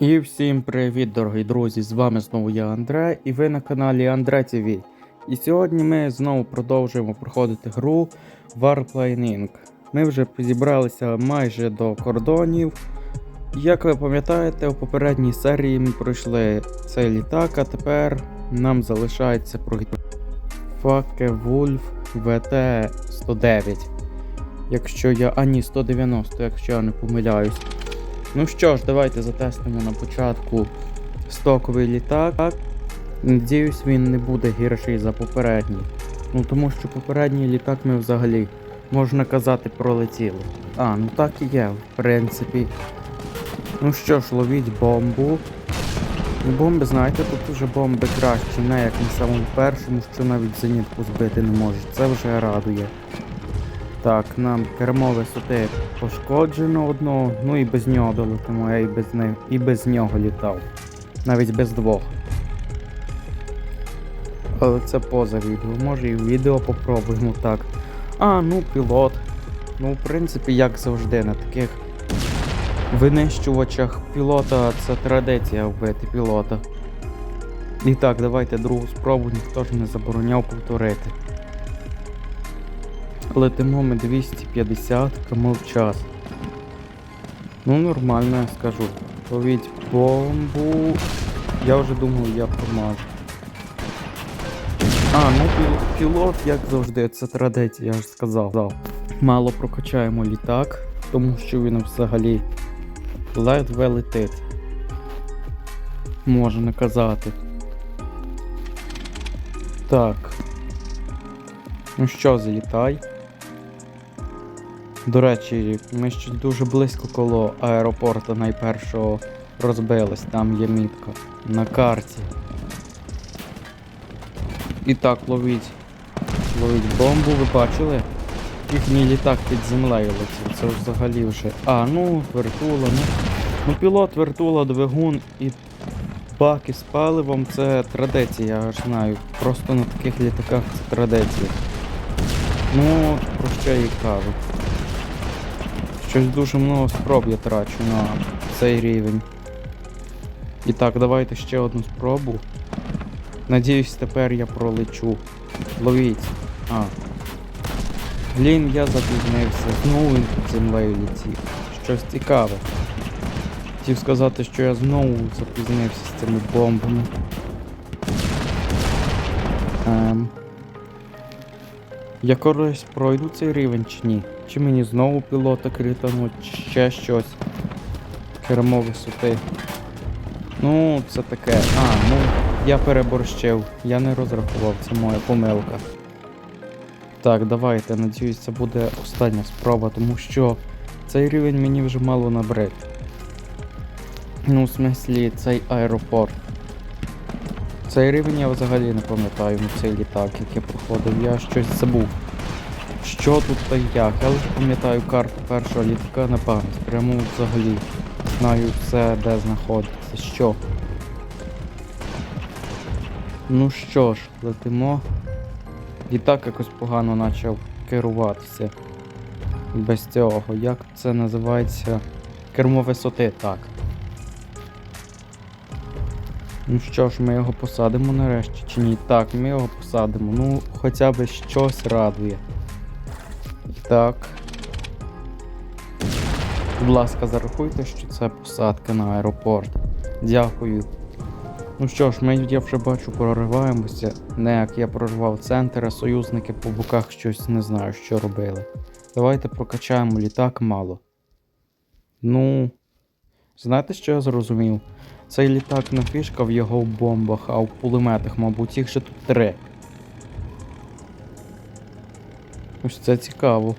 І всім привіт, дорогі друзі! З вами знову я Андре, і ви на каналі Андре ТВ. І сьогодні ми знову продовжуємо проходити гру Warplaning. Ми вже зібралися майже до кордонів. Як ви пам'ятаєте, у попередній серії ми пройшли цей літак, а тепер нам залишається пройти Факе Вульф ВТ 109. Якщо я. А ні, 190, якщо я не помиляюсь. Ну що ж, давайте затестимо на початку стоковий літак. Надіюсь, він не буде гірший за попередній. Ну тому що попередній літак ми взагалі, можна казати, пролетіли. А, ну так і є, в принципі. Ну що ж, ловіть бомбу. Ну, бомби, знаєте, тут уже бомби кращі, не як на самому першому, що навіть зенітку збити не можуть. Це вже радує. Так, нам кермо висоти пошкоджено одного, ну і без нього долетимо, я і без, не... і без нього літав. Навіть без двох. Але це поза відео. Може і відео попробуємо так. А, ну пілот. Ну, в принципі, як завжди, на таких винищувачах пілота це традиція вбити пілота. І так, давайте другу спробу, ніхто ж не забороняв повторити. Летимо ми 250 км в час. Ну, нормально, я скажу. Ловіть бомбу. Я вже думав, я промажу. А, ну піл- пілот, як завжди, це традиція, я ж сказав. Мало прокачаємо літак, тому що він взагалі ледве летить. Можна казати. Так. Ну що, залітай. До речі, ми ще дуже близько коло аеропорту найпершого розбились, там є мітка на карті. І так, ловіть. Ловіть бомбу, ви бачили? Їхній літак під землею летів. Це взагалі вже. А, ну, вертула, ну. Ну, пілот, вертула, двигун і баки з паливом це традиція, я ж знаю. Просто на таких літаках це традиція. Ну, про що і кажу. Щось дуже много спроб я трачу на цей рівень. І так, давайте ще одну спробу. Надіюсь, тепер я пролечу. Ловіть. А. Блін, я запізнився. Знову він під землею летів. Щось цікаве. Хотів сказати, що я знову запізнився з цими бомбами. Ем. Я колись пройду цей рівень чи ні? Чи мені знову пілота критануть, чи ще щось. Кермо висоти. Ну, це таке. А, ну, я переборщив. Я не розрахував, це моя помилка. Так, давайте, надіюсь, це буде остання спроба, тому що цей рівень мені вже мало набрид. Ну, в смислі, цей аеропорт. Цей рівень я взагалі не пам'ятаю, ну цей літак, який проходив, я щось забув. Що тут та як? Я лише пам'ятаю карту першого літака на пам'ять. Прямо взагалі знаю все, де знаходиться. Що? Ну що ж, летимо. Літак якось погано почав керуватися. Без цього. Як це називається? Кермо висоти, так. Ну що ж, ми його посадимо нарешті чи ні? Так, ми його посадимо. Ну, хоча б щось радує. Так. Будь ласка, зарахуйте, що це посадка на аеропорт. Дякую. Ну що ж, ми я вже бачу, прориваємося. Не як я проривав центр, а союзники по боках щось не знаю, що робили. Давайте прокачаємо літак мало. Ну. Знаєте, що я зрозумів? Цей літак не фішка в його бомбах, а в пулеметах, мабуть, їх ще тут три. Ось це цікаво.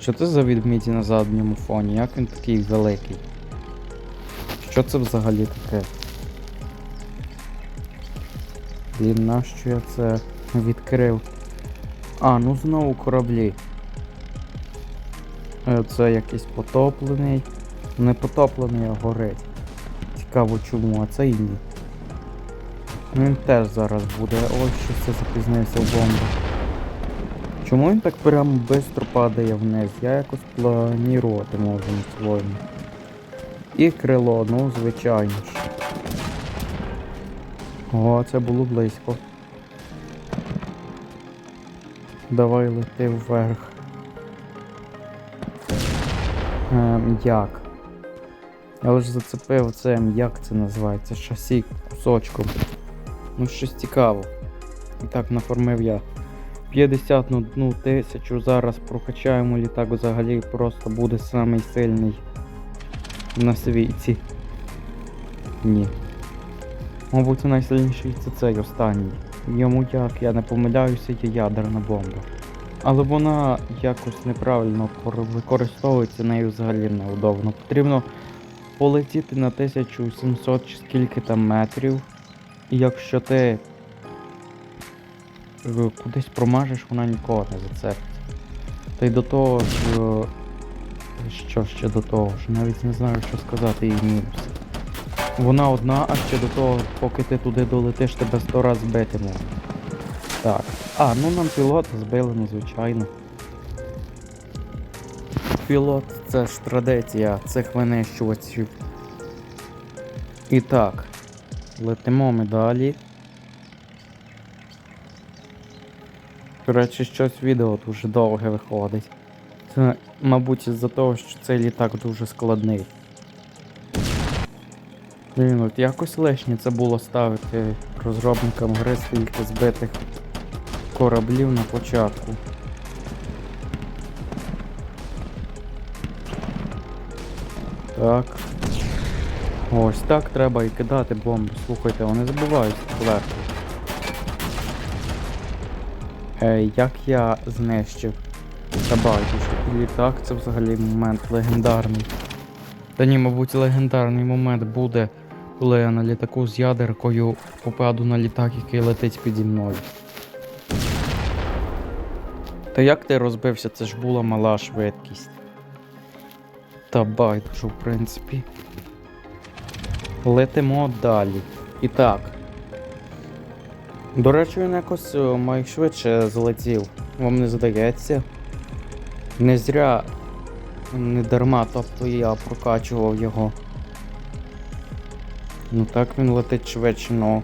Що це за відміді на задньому фоні? Як він такий великий? Що це взагалі таке? Блін, нащо я це відкрив? А, ну знову кораблі. Е, Це якийсь потоплений. Не потоплений, горить. Цікаво чому, а це і ні. Ну, Він теж зараз буде. Ой, щось це запізнився в бомбу. Чому він так прямо швидко падає вниз? Я якось планувати можу на своєму. І крило, ну, звичайно ж. О, це було близько. Давай лети вверх. Ем, як? Я лише зацепив це, як це називається, шасі кусочком. Ну, щось цікаво. І так наформив я 51 тисячу. Зараз прокачаємо літак взагалі просто буде самий сильний на світі. Ні. Мабуть, найсильніший це цей останній. Йому як, я не помиляюся, є ядерна бомба. Але вона якось неправильно використовується, нею взагалі неудобно. Потрібно полетіти на 1700 чи скільки там метрів. І якщо ти е, кудись промажеш, вона нікого не зацепить. Та й до того ж. е, Що ще до того ж, навіть не знаю, що сказати її мінус. Вона одна, а ще до того, поки ти туди долетиш, тебе сто раз збити можна. Так. А, ну нам пілота збили, ну звичайно. Пілот це ж традиція цих винищувачів. І так, летимо ми далі. До речі, щось відео дуже довге виходить. Це, мабуть, із-за того, що цей літак дуже складний. Блін, от якось лишнє це було ставити розробникам гри стільки збитих кораблів на початку. Так. Ось так треба і кидати бомби. Слухайте, вони забувають легко. Ей, як я знищив. Та байдуже. Літак це взагалі момент легендарний. Та ні, мабуть, легендарний момент буде, коли я на літаку з ядеркою попаду на літак, який летить піді мною. Та як ти розбився? Це ж була мала швидкість. Та байдуже, в принципі. Летимо далі. І так. До речі, він якось е, майшвидше злетів. Вам не здається? Не зря, не дарма, тобто я прокачував його. Ну так він летить швидше, ну.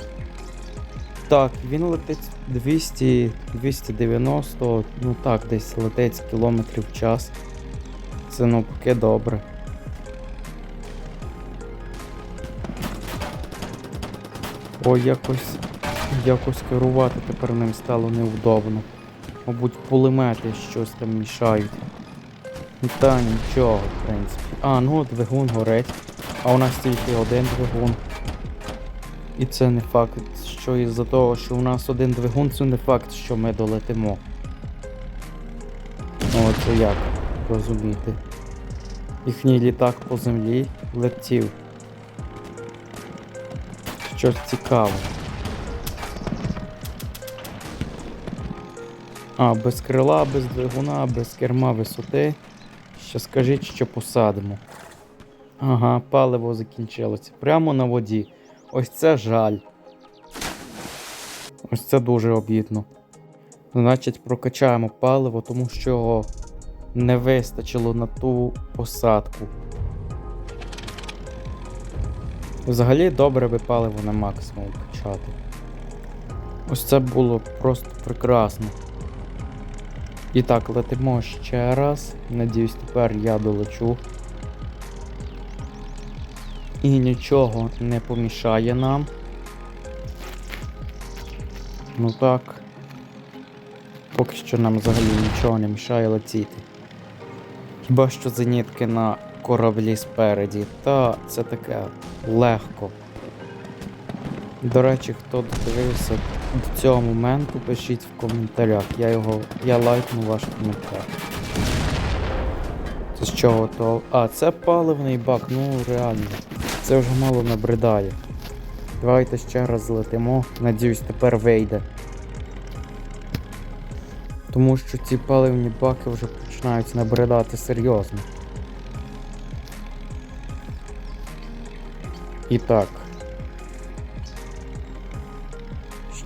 Так, він летить 200, 290, ну так, десь летить кілометрів в час. Це ну поки добре. Ой, якось, якось керувати тепер ним стало невдобно. Мабуть, пулемети щось там мішають. Ну, Та нічого, в принципі. А, ну двигун горить. А у нас тільки один двигун. І це не факт, що із-за того, що у нас один двигун, це не факт, що ми долетимо. Ну, це як розуміти. Їхній літак по землі летів. Щось цікаве. А, без крила, без двигуна, без керма висоти. Ще скажіть, що посадимо. Ага, паливо закінчилося. Прямо на воді. Ось це жаль. Ось це дуже обідно. Значить, прокачаємо паливо, тому що не вистачило на ту посадку. Взагалі добре би паливо на максимум качати. Ось це було просто прекрасно. І так, летимо ще раз. Надіюсь, тепер я долечу. І нічого не помішає нам. Ну так. Поки що нам взагалі нічого не мішає летіти. Хіба що зенітки на кораблі спереді, та це таке легко. До речі, хто додивився до цього моменту, пишіть в коментарях. Я його. Я лайкну ваш коментар. Це з чого то. А, це паливний бак, ну реально. Це вже мало набридає. Давайте ще раз злетимо. Надіюсь, тепер вийде. Тому що ці паливні баки вже починають набридати серйозно. І так.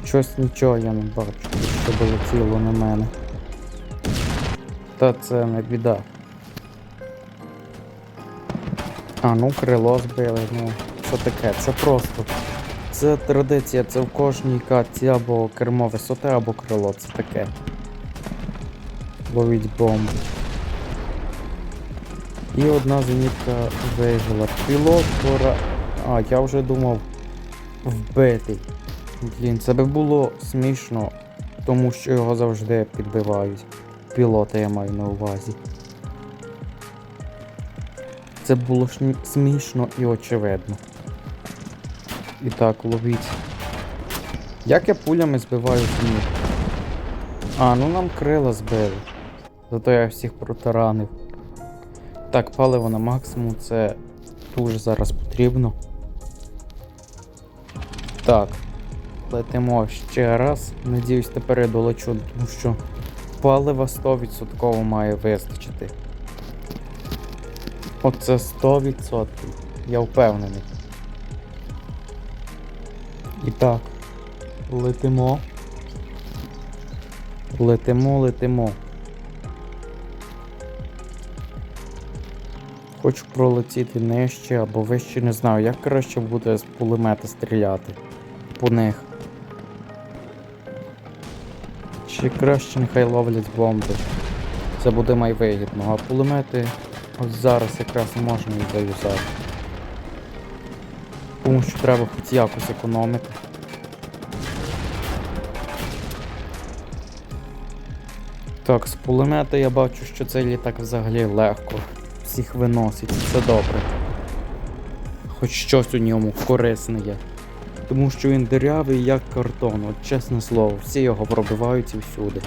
Щось нічого я не бачу, що летіло на мене. Та це не біда. А, ну крило збили, ну що таке? Це просто. Це традиція, це в кожній катці або кермо висоти, або крило, це таке. Ловіть бомбу. І одна зенітка вижила. Пілот пора. А, я вже думав вбитий. Блін, це би було смішно, тому що його завжди підбивають. Пілота я маю на увазі. Це було шні- смішно і очевидно. І так, ловіть. Як я пулями збиваю зенітку? А, ну нам крила збили. Зато я всіх протаранив. Так, паливо на максимум, це дуже зараз потрібно. Так. Летимо ще раз. Надіюсь, тепер я долечу, тому що палива 100% має вистачити. Оце 100%. Я впевнений. І так. Летимо. Летимо, летимо. Хочу пролетіти нижче або вище, не знаю, як краще буде з пулемета стріляти по них. Чи краще нехай ловлять бомби. Це буде майвигідно, а пулемети ось зараз якраз можна і заюзати. Тому що треба хоч якось економити. Так, з пулемета я бачу, що цей літак взагалі легко. Всіх виносить, це добре. Хоч щось у ньому корисне є. Тому що він дирявий як картон, от чесне слово, всі його пробивають всюди.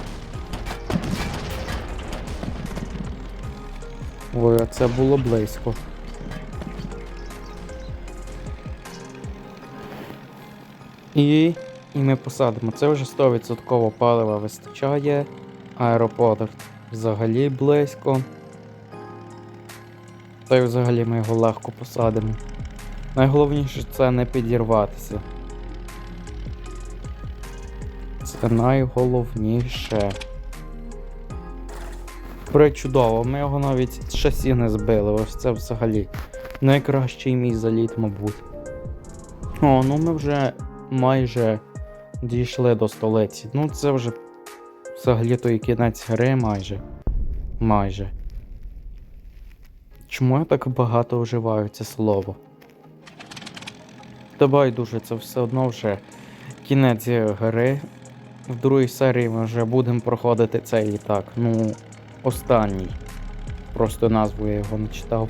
Ой, а це було близько. І, і ми посадимо. Це вже 100% палива вистачає. Аеропорт взагалі близько. Та й взагалі ми його легко посадимо. Найголовніше це не підірватися. Це найголовніше. Причудово, ми його навіть з шасі не збили, ось це взагалі найкращий мій заліт, мабуть. О, ну ми вже майже дійшли до столиці. Ну це вже взагалі то і кінець гри майже. Майже. Чому я так багато вживаю це слово? Та байдуже, це все одно вже кінець гри. В другій серії ми вже будемо проходити цей літак. Ну, останній. Просто назву я його не читав.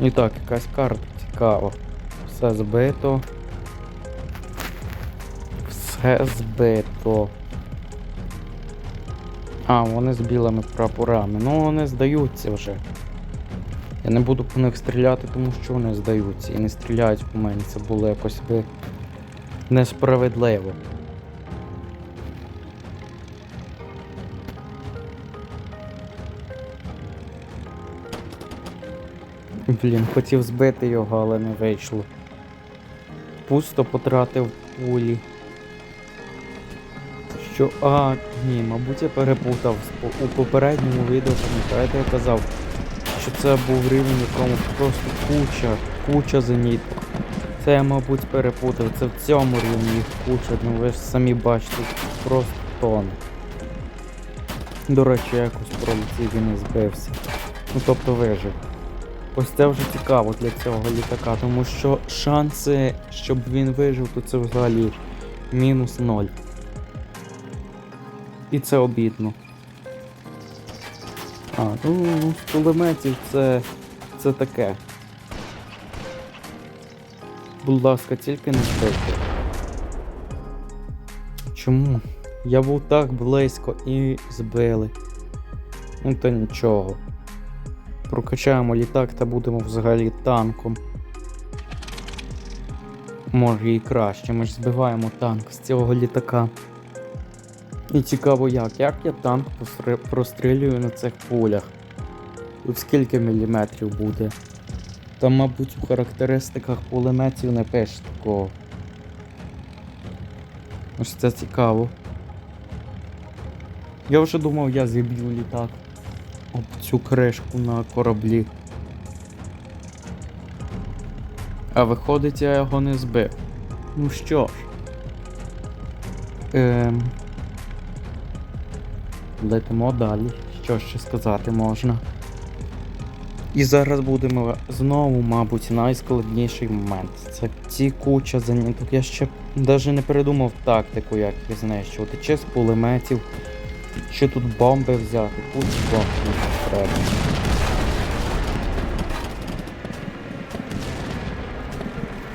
І так, якась карта цікава. Все збито. Все збито. А, вони з білими прапорами. Ну, вони здаються вже. Я не буду по них стріляти, тому що вони здаються і не стріляють по мені. Це було якось би несправедливо. Блін, хотів збити його, але не вийшло. Пусто потратив пулі. Що. А, ні, мабуть, я перепутав. У попередньому відео, пам'ятаєте, я казав, що це був рівень, якому просто куча, куча зеніток. Це я, мабуть, перепутав. Це в цьому рівні їх куча, ну ви ж самі бачите, просто тон. До речі, я якось пролетів і не збився. Ну тобто вижив. Ось це вже цікаво для цього літака, тому що шанси, щоб він вижив, то це взагалі мінус ноль. І це обідно. А, ну, з кулеметів це. це таке. Будь ласка, тільки не збийте. Чому? Я був так близько і збили. Ну та нічого. Прокачаємо літак та будемо взагалі танком. Може і краще, ми ж збиваємо танк з цього літака. І цікаво як. Як я танк прострілюю на цих пулях? Тут скільки міліметрів буде? Там, мабуть, у характеристиках пулеметів не пише такого. Ось це цікаво. Я вже думав, я зіб'ю літак. об цю кришку на кораблі. А виходить, я його не збив. Ну що ж. Ем... Летимо далі. Що ще сказати можна. І зараз будемо знову, мабуть, найскладніший момент. Це ці куча заняток. Я ще навіть не придумав тактику, як їх знищувати. Чи з пулеметів, чи тут бомби взяти. Кучу бомб треба.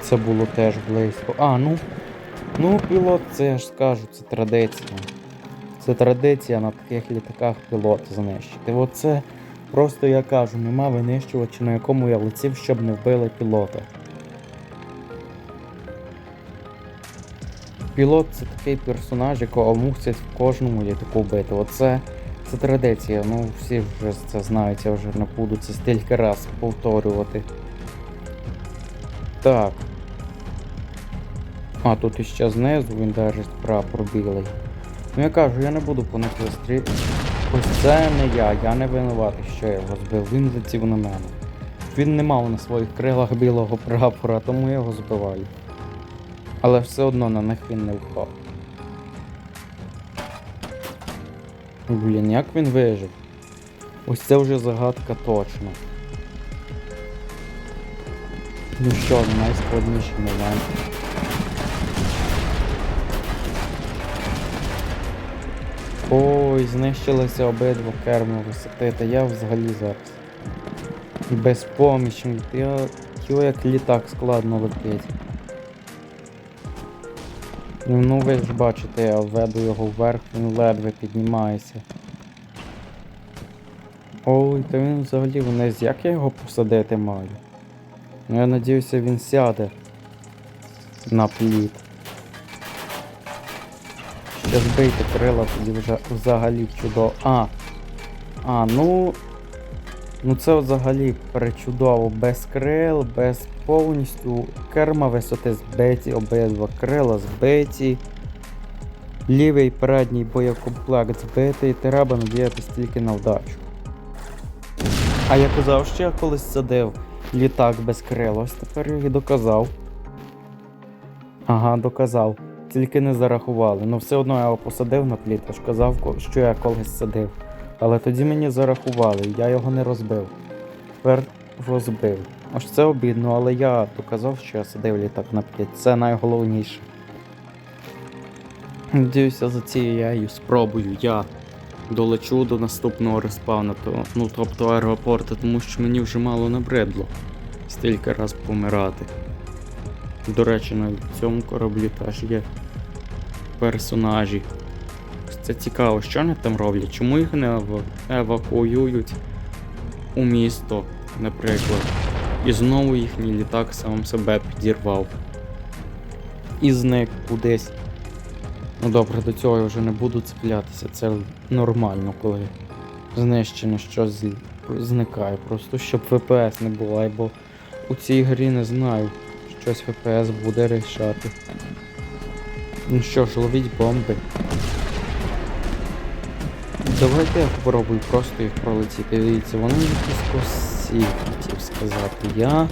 Це було теж близько. А, ну. Ну, пілот, це я ж скажу, це традиція. Це традиція на таких літаках пілот знищити. Оце просто я кажу, нема винищувача, на якому я летів, щоб не вбили пілота. Пілот це такий персонаж, якого мусять в кожному літаку вбити. Оце це традиція. Ну всі вже це знають, я вже не буду це стільки раз повторювати. Так. А, тут іще знизу він держить прапор білий. Ну я кажу, я не буду по них вистрілювати. Ось це не я, я не винуватий, що я його збив. Він летів на мене. Він не мав на своїх крилах білого прапора, тому я його збиваю. Але все одно на них він не впав. Блін, як він вижив? Ось це вже загадка точно. Ну що, найскладніший момент. Ой, знищилися обидва керми висоти, та я взагалі зараз. Безпомічний, я його як літак складно летить. Ну, ну ви ж бачите, я веду його вверх, він ледве піднімається. Ой, та він взагалі вниз, як я його посадити маю? Ну я надіюся він сяде на плід. Ще збийте крила, тоді вже взагалі чудово. А. А, ну. Ну це взагалі перечудово. Без крил, без повністю керма висоти збиті, обидва крила збиті. Лівий передній боєкомплект збитий, треба надіятися тільки на вдачу. А я казав, що я колись садив літак без крил, ось тепер я і доказав. Ага, доказав. Тільки не зарахували. Ну все одно я його посадив на пліт, аж казав, що я колись садив. Але тоді мені зарахували, я його не розбив. Тепер розбив. Аж це обідно, але я доказав, що я садив літак на пліт. Це найголовніше. Надіюся, за цією спробою я долечу до наступного респавна, то, ну тобто аеропорту, тому що мені вже мало набридло стільки раз помирати. До речі, на цьому кораблі теж є персонажі. Це цікаво, що вони там роблять? Чому їх не евакуюють у місто, наприклад. І знову їхній літак сам себе підірвав. І зник кудись. Ну добре, до цього я вже не буду цеплятися. Це нормально, коли знищено щось зникає. Просто щоб ВПС не було, бо у цій грі не знаю, щось ВПС буде рішати. Ну що ж, ловіть бомби. Давайте я спробую просто їх пролетіти. Дивіться, вони якісь косі, хотів сказати. Я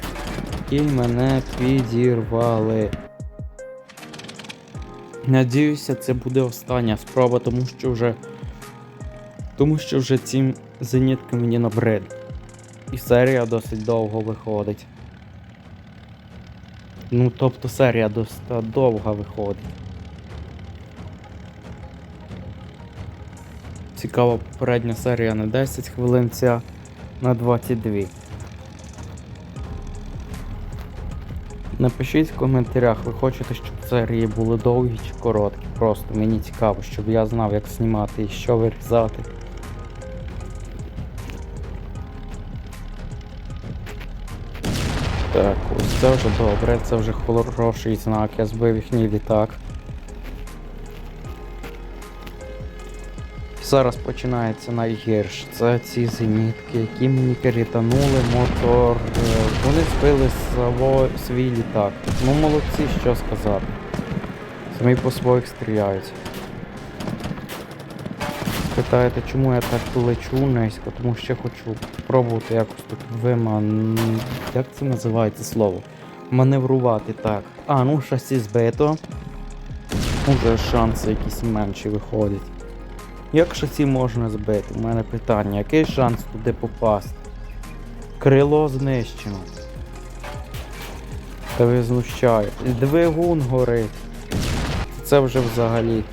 і мене підірвали. Надіюся, це буде остання спроба, тому що вже. Тому що вже ці зенітки мені набрид. І серія досить довго виходить. Ну, тобто серія досить довга виходить. Цікава попередня серія на 10 хвилин, ця на 22. Напишіть в коментарях, ви хочете, щоб серії були довгі чи короткі. Просто мені цікаво, щоб я знав, як знімати і що вирізати. Так, ось це вже добре, це вже хороший знак, я збив їхній літак. Зараз починається найгірше. Це ці зенітки, які мені перетанули мотор. е, Вони збили свій літак. Ну молодці, що сказати. Самі по своїх стріляють. Питаєте, чому я так лечу низько? Тому що хочу спробувати якось тут виман. Як це називається слово? Маневрувати так. А, ну шасі збито. Уже шанси якісь менші виходять. Як шасі можна збити? У мене питання, який шанс туди попасти? Крило знищено. Та ви знущаєтесь. Двигун горить. Це вже взагалі.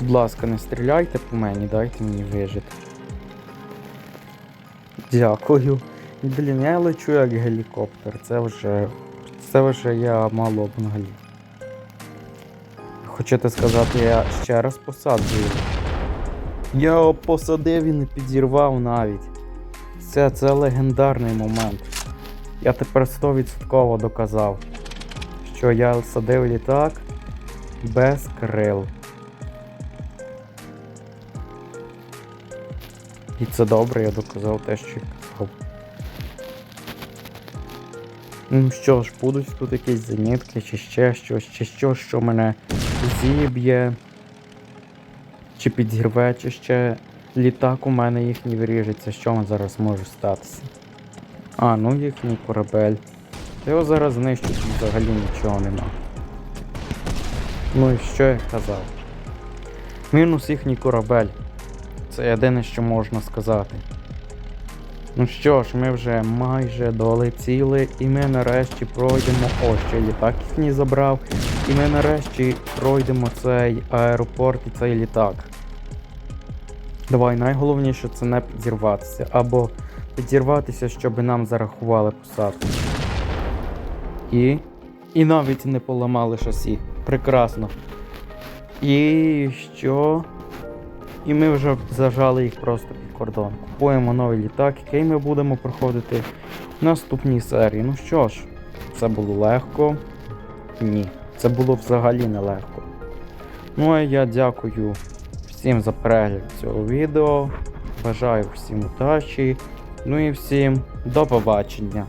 Будь ласка, не стріляйте по мені, дайте мені вижити. Дякую. Блін, я лечу як гелікоптер. Це вже. Це вже я мало обнаглів. Хочете сказати, я ще раз посаджую. Я його посадив і не підірвав навіть. Це, це легендарний момент. Я тепер 100% доказав, що я садив літак без крил. І це добре, я доказав те, що я. Ну що ж, будуть тут якісь замітки, чи ще щось, чи щось, що мене зіб'є, чи підірве, чи ще літак у мене їхній виріжеться, що зараз може статися. А, ну їхній корабель. Його зараз знищить взагалі нічого нема. Ну і що я казав? Мінус їхній корабель. Це єдине, що можна сказати. Ну що ж, ми вже майже долетіли, і ми нарешті пройдемо. О, ще літак їхній забрав. І ми нарешті пройдемо цей аеропорт і цей літак. Давай, найголовніше це не підірватися. Або підірватися, щоб нам зарахували посадку. І. І навіть не поламали шасі. Прекрасно. І що? І ми вже зажали їх просто під кордон. Купуємо новий літак, який ми будемо проходити в наступній серії. Ну що ж, це було легко. Ні, це було взагалі нелегко. Ну а я дякую всім за перегляд цього відео. Бажаю всім удачі. Ну і всім до побачення.